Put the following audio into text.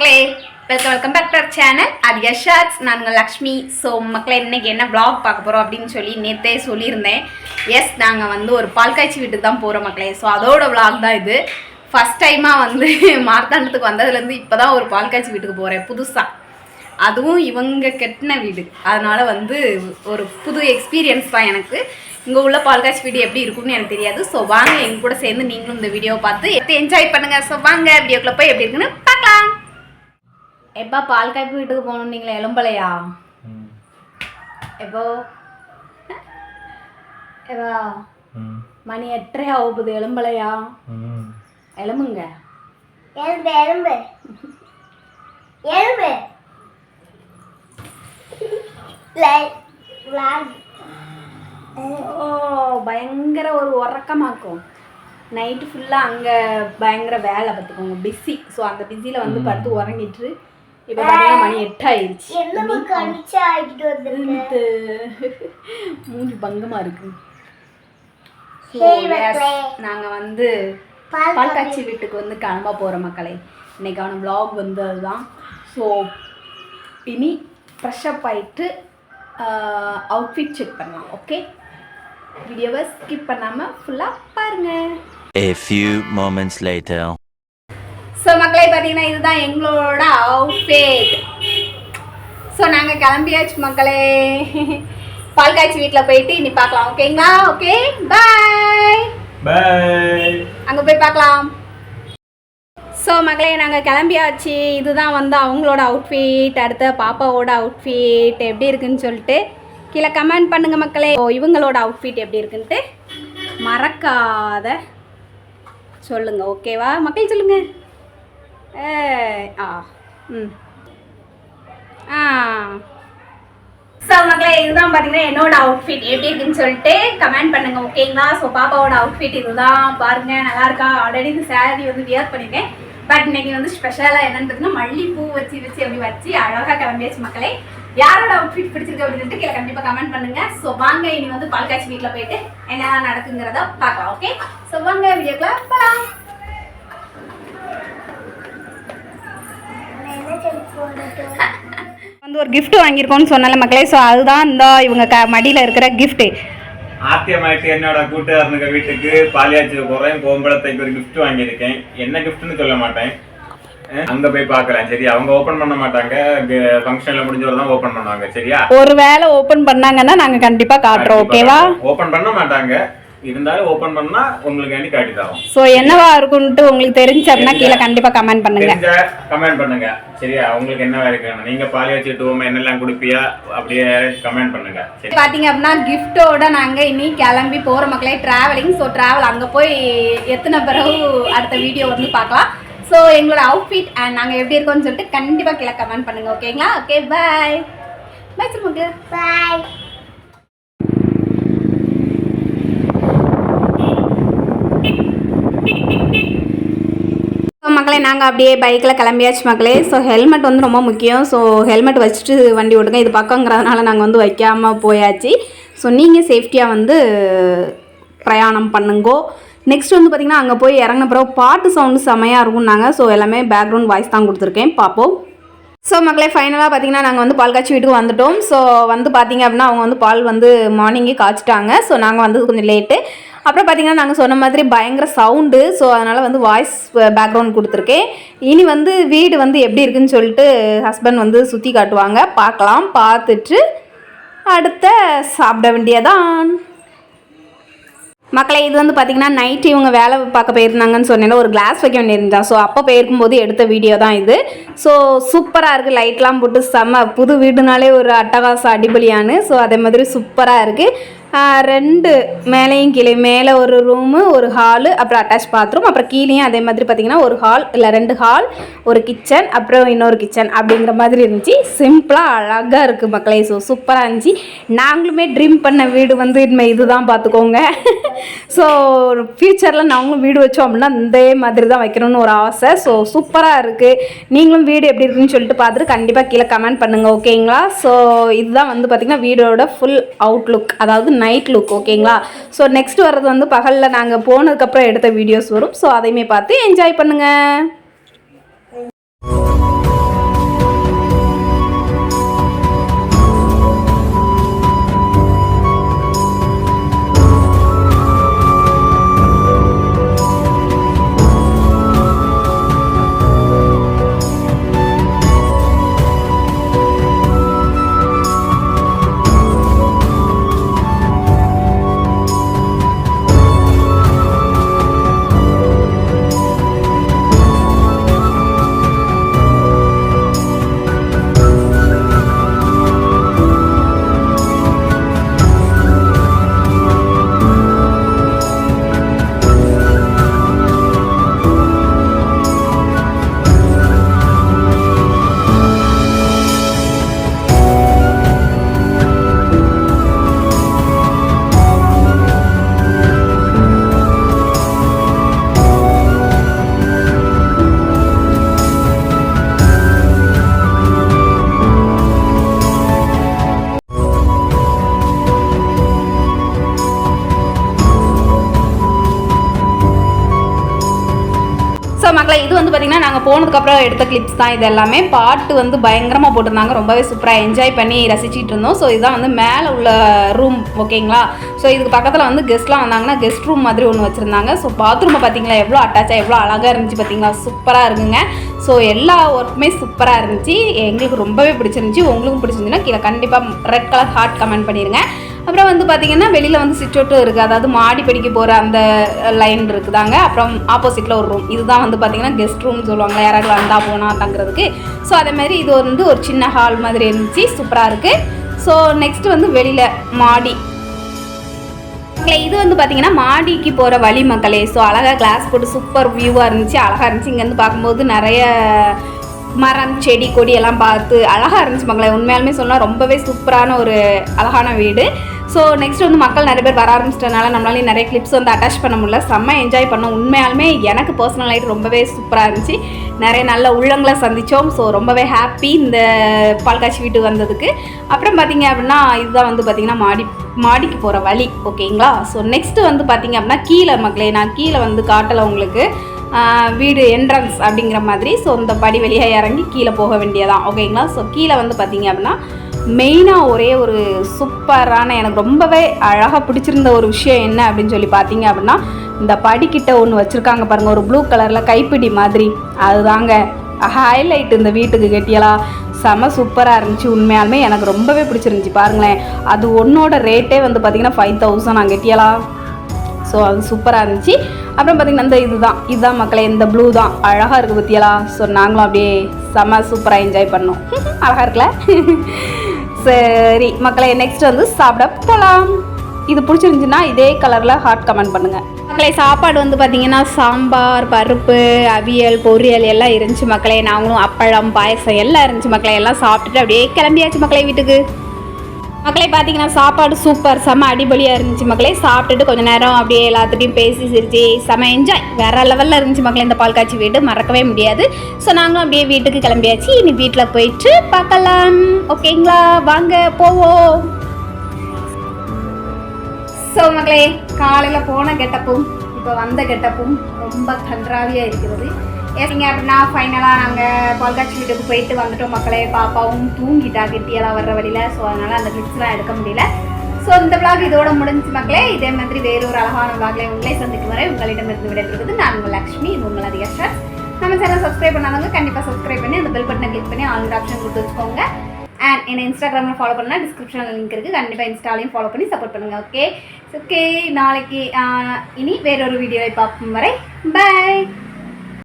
மக்களே welcome welcome back to our channel அது யஷாட்ஸ் நாங்கள் லக்ஷ்மி. ஸோ மக்களே இன்றைக்கி என்ன vlog பார்க்க போகிறோம் அப்படின்னு சொல்லி நேற்றே சொல்லியிருந்தேன். எஸ் நாங்கள் வந்து ஒரு பால் காய்ச்சி வீட்டுக்கு தான் போகிறோம் மக்களே. ஸோ அதோட vlog தான் இது. ஃபஸ்ட் டைமாக வந்து மார்த்தாண்டத்துக்கு வந்ததுலேருந்து இப்போ தான் ஒரு பால் காய்ச்சி வீட்டுக்கு போகிறேன் புதுசாக அதுவும் இவங்க கெட்டின வீடு. அதனால் வந்து ஒரு புது எக்ஸ்பீரியன்ஸ் தான் எனக்கு. இங்கே உள்ள பால்காட்சி வீடு எப்படி இருக்கும்னு எனக்கு தெரியாது. ஸோ வாங்க எங்க கூட சேர்ந்து நீங்களும் இந்த வீடியோவை பார்த்து எப்படி என்ஜாய் பண்ணுங்க. ஸோ வாங்க வீடியோக்குள்ள போய் எப்படி இருக்குன்னு பார்க்கலாம். எப்பா பால் காய்ப்பு வீட்டுக்கு போகணும் நீங்களே எலும்பலையா எப்போ? எப்பா? மணி எட்டரை ஆகுது எலும்பலையா எலும்புங்க எலும்பு எலும்பு எலும்பு. ஓ பயங்கர ஒரு உறக்கமாக்கும். நைட்டு ஃபுல்லாக அங்கே பயங்கர வேலை பார்த்துக்கோங்க. பிஸி ஸோ அந்த பிஸியில் வந்து படுத்து உறங்கிட்டு இப்போ பார்த்தீங்கன்னா மணி எட்டாயிருச்சு எலும்பு கடிச்சு ஆகிட்டு வந்திருக்கு மூஞ்சி பங்கமாக இருக்கு. நாங்கள் வந்து பால் பால் காய்ச்சி வீட்டுக்கு வந்து கிளம்ப போகிற மக்களே இன்னைக்கான vlog வந்து அதுதான் ஸோ இனி ஃப்ரெஷ் அப் ஆயிட்டு அவுட்ஃபிட் செக் பண்ணலாம் ஓகே வீடியோவை ஸ்கிப் பண்ணாமல் ஃபுல்லாக பாருங்கள் A few moments later. So மக்களே பார்த்தீங்கன்னா இதுதான் எங்களோட அவுட்ஃபிட் ஸோ நாங்கள் கிளம்பியாச்சு மக்களே. பால் காய்ச்சி வீட்டில் போயிட்டு இனி பார்க்கலாம் ஓகேங்களா? ஓகே பாய் பாய் அங்கே போய் பார்க்கலாம் ஸோ மக்களே நாங்கள் கிளம்பியாச்சு. இதுதான் வந்து அவங்களோட அவுட்ஃபிட் அடுத்த பாப்பாவோட அவுட்ஃபிட் எப்படி இருக்குன்னு சொல்லிட்டு கீழே கமெண்ட் பண்ணுங்க மக்களே. ஓ இவங்களோட அவுட்ஃபிட் எப்படி இருக்குன்ட்டு மறக்காத சொல்லுங்க ஓகேவா? மக்கள் சொல்லுங்க. ஏ ஆ ம். ஆ. ஸோ மக்களே இதுதான் பார்த்தீங்கன்னா என்னோட அவுட்ஃபிட் எப்படி இருக்குன்னு சொல்லிட்டு கமெண்ட் பண்ணுங்க ஓகேங்களா ஸோ பாப்பாவோட அவுட்ஃபிட் இதுதான். பாருங்க நல்லா இருக்கா? ஆல்ரெடி இந்த சேரீ வந்து வியர் பண்ணிட்டேன். பட் இன்னைக்கு வந்து ஸ்பெஷலாக என்னன்னு பார்த்தீங்கன்னா மல்லிப்பூ வச்சு வச்சு அப்படி வச்சு அழகாக கிளம்பியாச்சு மக்களே. யாரோட அவுட்ஃபிட் பிடிச்சிருக்கு அப்படின்னு சொல்லிட்டு கீழே கண்டிப்பாக கமெண்ட் பண்ணுங்க. ஸோ வாங்க இனி வந்து பால்காட்சி வீட்டில் போயிட்டு என்ன நடக்குங்கிறத பார்க்கலாம் ஓகே ஸோ வாங்க வீடியோக்குள்ள போகலாம் நான் என்ன சொல்லி போடட்டும் வந்து ஒரு gift வாங்கியிருக்கோம்னு சொன்னால மக்களே. ஸோ அதுதான் இந்த இவங்க க மடியில் இருக்கிற gift. ஆத்தியமாயிட்டு என்னோட கூட்டுக்காரனுங்க வீட்டுக்கு பாலியாச்சு போறேன். கோம்பளத்தைக்கு ஒரு gift வாங்கியிருக்கேன். என்ன கிஃப்ட்னு சொல்ல மாட்டேன். அங்க போய் பார்க்கலாம் சரி அவங்க ஓபன் பண்ண மாட்டாங்க. ஃபங்க்ஷன்ல முடிஞ்சவரை தான் ஓபன் பண்ணுவாங்க. சரியா? ஒரு வேளை ஓப்பன் பண்ணாங்கன்னா நாங்கள் கண்டிப்பாக காட்டுறோம். ஓகேவா ஓபன் பண்ண மாட்டாங்க. இருந்தாலும் ஓபன் பண்ணா உங்களுக்கு வேண்டி காட்டி தரோம். ஸோ என்னவா இருக்குன்ட்டு உங்களுக்கு தெரிஞ்சு அப்படின்னா கீழே கண்டிப்பாக கமெண்ட் பண்ணுங்க. கமெண்ட் பண்ணுங்க. சரியா? உங்களுக்கு என்ன இருக்கு நீங்க பாலியாச்சு டூமா என்னெல்லாம் கொடுப்பியா? அப்படியே கமெண்ட் பண்ணுங்க. சரி. பார்த்தீங்க அப்படின்னா கிஃப்டோட நாங்கள் இனி கிளம்பி போகிற மக்களே ட்ராவலிங் ஸோ ட்ராவல் அங்கே போய் எத்தனை பிறகு அடுத்த வீடியோ வந்து பார்க்கலாம். ஸோ எங்களோட அவுட்ஃபிட் அண்ட் நாங்கள் எப்படி இருக்கோம்னு சொல்லிட்டு கண்டிப்பாக கீழே கமெண்ட் பண்ணுங்க ஓகேங்களா ஓகே பாய் பாய் சொல்லுங்க பாய் ஸோ மக்களே நாங்கள் அப்படியே பைக்கில் கிளம்பியாச்சு மக்களே. ஸோ ஹெல்மெட் வந்து ரொம்ப முக்கியம். ஸோ ஹெல்மெட் வச்சுட்டு வண்டி ஓட்டுங்க. இது பக்கங்கிறதுனால நாங்கள் வந்து வைக்காமல் போயாச்சு. ஸோ நீங்கள் சேஃப்டியாக வந்து பிரயாணம் பண்ணுங்கோ. நெக்ஸ்ட் வந்து பார்த்திங்கன்னா அங்கே போய் இறங்கின பிறகு பாட்டு சவுண்டு செமையாக இருக்கும்னாங்க ஸோ எல்லாமே பேக்ரவுண்ட் வாய்ஸ் தான் கொடுத்துருக்கேன். பார்ப்போம் ஸோ மக்களே ஃபைனலாக பார்த்தீங்கன்னா நாங்கள் வந்து பால் காய்ச்சி வீட்டுக்கு வந்துட்டோம். ஸோ வந்து பார்த்தீங்க அப்படின்னா அவங்க வந்து பால் வந்து மார்னிங்கே காய்ச்சிட்டாங்க. ஸோ நாங்கள் வந்தது கொஞ்சம் லேட்டு அப்புறம் பார்த்தீங்கன்னா நாங்கள் சொன்ன மாதிரி பயங்கர சவுண்டு ஸோ அதனால் வந்து வாய்ஸ் பேக்ரவுண்ட் uh, கொடுத்துருக்கேன். இனி வந்து வீடு வந்து எப்படி இருக்குன்னு சொல்லிட்டு ஹஸ்பண்ட் வந்து சுற்றி காட்டுவாங்க. பார்க்கலாம். பார்த்துட்டு அடுத்த சாப்பிட வேண்டியதான். மக்களை இது வந்து பார்த்திங்கன்னா நைட்டு இவங்க வேலை பார்க்க போயிருந்தாங்கன்னு சொன்னேன்னா ஒரு கிளாஸ் வைக்க வேண்டியிருந்தா. ஸோ அப்போ போயிருக்கும்போது எடுத்த வீடியோ தான் இது. ஸோ சூப்பராக இருக்குது லைட்லாம் போட்டு செம்ம புது வீடுனாலே ஒரு அட்டகாசம் அடிபலியானு ஸோ அதே மாதிரி சூப்பராக இருக்குது ரெண்டு மேலேயும் கீழே. மேலே ஒரு ரூமு ஒரு ஹாலு அப்புறம் அட்டாச் பாத்ரூம் அப்புறம் கீழேயும் அதே மாதிரி பார்த்தீங்கன்னா ஒரு ஹால் இல்லை ரெண்டு ஹால் ஒரு கிச்சன் அப்புறம் இன்னொரு கிச்சன் அப்படிங்கிற மாதிரி இருந்துச்சு. சிம்பிளாக அழகாக இருக்குது மக்களே. ஸோ சூப்பராக இருந்துச்சு. நாங்களுமே ட்ரீம் பண்ண வீடு வந்து இனிமேல் இதுதான் பார்த்துக்கோங்க. ஸோ ஃப்யூச்சரில் நாங்களும் வீடு வச்சோம் அப்படின்னா இந்த மாதிரி தான் வைக்கணும்னு ஒரு ஆசை. ஸோ சூப்பராக இருக்குது நீங்களும் வீடு எப்படி இருக்குன்னு சொல்லிட்டு பார்த்துட்டு கண்டிப்பாக கீழே கமெண்ட் பண்ணுங்கள் ஓகேங்களா ஸோ இதுதான் வந்து பார்த்திங்கன்னா வீடோட ஃபுல் அவுட்லுக் அதாவது நைட் லுக் ஓகேங்களா ஸோ நெக்ஸ்ட் வர்றது வந்து பகலில் நாங்கள் போனதுக்கப்புறம் எடுத்த வீடியோஸ் வரும். ஸோ அதையுமே பார்த்து என்ஜாய் பண்ணுங்கள் போனதுக்கப்புறம் எடுத்த கிளிப்ஸ் தான் இது எல்லாமே பாட்டு வந்து பயங்கரமாக போட்டிருந்தாங்க. ரொம்பவே சூப்பராக என்ஜாய் பண்ணி ரசிச்சிட்டு இருந்தோம். ஸோ இதுதான் வந்து மேலே உள்ள ரூம் ஓகேங்களா ஸோ இதுக்கு பக்கத்தில் வந்து கெஸ்ட்லாம் வந்தாங்கன்னா கெஸ்ட் ரூம் மாதிரி ஒன்று வச்சுருந்தாங்க. ஸோ பாத்ரூமை பார்த்தீங்களா எவ்வளோ அட்டாச்சாக எவ்வளோ அழகாக இருந்துச்சு பார்த்தீங்களா சூப்பராக இருக்குங்க. ஸோ எல்லா ஒர்க்குமே சூப்பராக இருந்துச்சு. எங்களுக்கு ரொம்பவே பிடிச்சிருந்துச்சி. உங்களுக்கும் பிடிச்சிருந்துச்சுன்னா கீழே கண்டிப்பாக ரெட் கலர் ஹார்ட் கமெண்ட் பண்ணிடுங்க அப்புறம் வந்து பார்த்திங்கன்னா வெளியில் வந்து சுவிட்ச் அவுட்டும் இருக்குது அதாவது மாடி படிக்க போகிற அந்த லைன் இருக்குதாங்க. அப்புறம் ஆப்போசிட்டில் ஒரு ரூம் இதுதான் வந்து பார்த்திங்கன்னா கெஸ்ட் ரூம் சொல்லுவாங்க யாராவது வந்தால் போனால் தங்குறதுக்கு. ஸோ அதே மாதிரி இது வந்து ஒரு சின்ன ஹால் மாதிரி இருந்துச்சு. சூப்பராக இருக்குது ஸோ நெக்ஸ்ட் வந்து வெளியில் மாடி. மக்களே இது வந்து பார்த்தீங்கன்னா மாடிக்கு போகிற வழி மக்களே. ஸோ அழகாக கிளாஸ் போட்டு சூப்பர் வியூவாக இருந்துச்சு. அழகாக இருந்துச்சு. இங்கேருந்து பார்க்கும்போது நிறைய மரம் செடி கொடி எல்லாம் பார்த்து அழகாக இருந்துச்சு மங்களே. உண்மையாலுமே சொன்னால் ரொம்பவே சூப்பரான ஒரு அழகான வீடு. ஸோ நெக்ஸ்ட் வந்து மக்கள் நிறைய பேர் வர ஆரம்பிச்சிட்டனால நம்மளால நிறைய கிளிப்ஸ் வந்து அட்டாச் பண்ண முடியல. செம்ம என்ஜாய் பண்ணோம். உண்மையாலுமே எனக்கு பர்சனல் லைஃப் ரொம்பவே சூப்பராக இருந்துச்சு. நிறைய நல்ல உள்ளங்களை சந்தித்தோம் ஸோ ரொம்பவே ஹாப்பி இந்த பால்காட்சி வீட்டுக்கு வந்ததுக்கு. அப்புறம் பார்த்தீங்க அப்படின்னா இதுதான் வந்து பார்த்தீங்கன்னா மாடி மாடிக்கு போகிற வழி. ஓகேங்களா ஸோ நெக்ஸ்ட்டு வந்து பார்த்தீங்க அப்படின்னா கீழே மக்களே நான் கீழே வந்து காட்டலை உங்களுக்கு. வீடு என்ட்ரன்ஸ் அப்படிங்கிற மாதிரி. ஸோ இந்த படி வழியாக இறங்கி கீழே போக வேண்டியதான் ஓகேங்களா ஸோ கீழே வந்து பார்த்தீங்க அப்படின்னா மெயினாக ஒரே ஒரு சூப்பரான எனக்கு ரொம்பவே அழகாக பிடிச்சிருந்த ஒரு விஷயம் என்ன அப்படின்னு சொல்லி பார்த்தீங்க அப்படின்னா இந்த படிக்கிட்ட ஒன்று வச்சுருக்காங்க பாருங்கள் ஒரு ப்ளூ கலரில் கைப்பிடி மாதிரி. அதுதாங்க. ஹைலைட் இந்த வீட்டுக்கு கெட்டியலா. செம சூப்பராக இருந்துச்சு உண்மையாலுமே. எனக்கு ரொம்பவே பிடிச்சிருந்துச்சி. பாருங்களேன். அது ஒன்றோட ரேட்டே வந்து பார்த்தீங்கன்னா ஃபைவ் தௌசண்ட் நான் கெட்டியலா. ஸோ அது சூப்பராக இருந்துச்சு. அப்புறம் பார்த்தீங்கன்னா இந்த இதுதான். இதுதான் மக்களே இந்த ப்ளூ தான். அழகாக இருக்குது பத்தியலா. ஸோ நாங்களும் அப்படியே செம்ம சூப்பராக என்ஜாய் பண்ணோம். அழகாக இருக்குல்ல? சரி மக்களே நெக்ஸ்ட் வந்து சாப்பிட போகலாம் இது பிடிச்சிருந்துச்சுன்னா இதே கலரில் ஹார்ட் கமெண்ட் பண்ணுங்கள் மக்களே சாப்பாடு வந்து பார்த்தீங்கன்னா சாம்பார் பருப்பு அவியல் பொரியல் எல்லாம் இருந்துச்சு மக்களே. நாங்களும் அப்பளம் பாயசம் எல்லாம் இருந்துச்சு மக்களே. எல்லாம் சாப்பிட்டுட்டு அப்படியே கிளம்பியாச்சு மக்களே வீட்டுக்கு. மக்களே பார்த்தீங்கன்னா சாப்பாடு சூப்பர் செம்ம அடிபொலியாக இருந்துச்சு மக்களே. சாப்பிட்டுட்டு கொஞ்ச நேரம் அப்படியே எல்லாத்துட்டையும் பேசி சிரிச்சு செம்ம என்ஜாய் வேற லெவலில் இருந்துச்சு மக்களே இந்த பால் காய்ச்சி வீடு மறக்கவே முடியாது. ஸோ நாங்களும் அப்படியே வீட்டுக்கு கிளம்பியாச்சு. இனி வீட்டில் போயிட்டு பார்க்கலாம். ஓகேங்களா வாங்க போவோம். ஸோ மக்களே காலையில் போன கெட்டப்பும் இப்போ வந்த கெட்டப்பும் ரொம்ப கன்றாவியாக இருக்கிறது. ஏங்க அப்படின்னா ஃபைனலாக நாங்கள் பால்காட்சி வீட்டுக்கு போயிட்டு வந்துட்டோம் மக்களே. பாப்பாவும் தூங்கிட்டா கிட்டியெல்லாம் வர்ற வழியில். ஸோ அதனால் அந்த கிளிப்ஸ்லாம் எடுக்க முடியல. ஸோ இந்த விளாக் இதோட முடிஞ்சு மக்களே இதே மாதிரி வேறு ஒரு அழகான விளாக்ல உங்களை சந்திக்கும் வரை உங்களிடமிருந்து விடைபெறுவது நான் உங்கள் லக்ஷ்மி இது உங்கள் அதிகா நம்ம சேனல் சப்ஸ்கிரைப் பண்ணாதவங்க கண்டிப்பாக சப்ஸ்கிரைப் பண்ணி அந்த பெல் பட்டனை கிளிக் பண்ணி ஆல் ஆப்ஷன் கொடுத்து வச்சுக்கோங்க. அண்ட் என்னை இன்ஸ்டாகிராமில் ஃபாலோ பண்ணால் டிஸ்கிரிப்ஷனில் லிங்க் இருக்குது கண்டிப்பாக இன்ஸ்டாலையும் ஃபாலோ பண்ணி சப்போர்ட் பண்ணுங்கள் ஓகே ஓகே நாளைக்கு இனி வேறொரு வீடியோவை பார்க்கும் வரை பை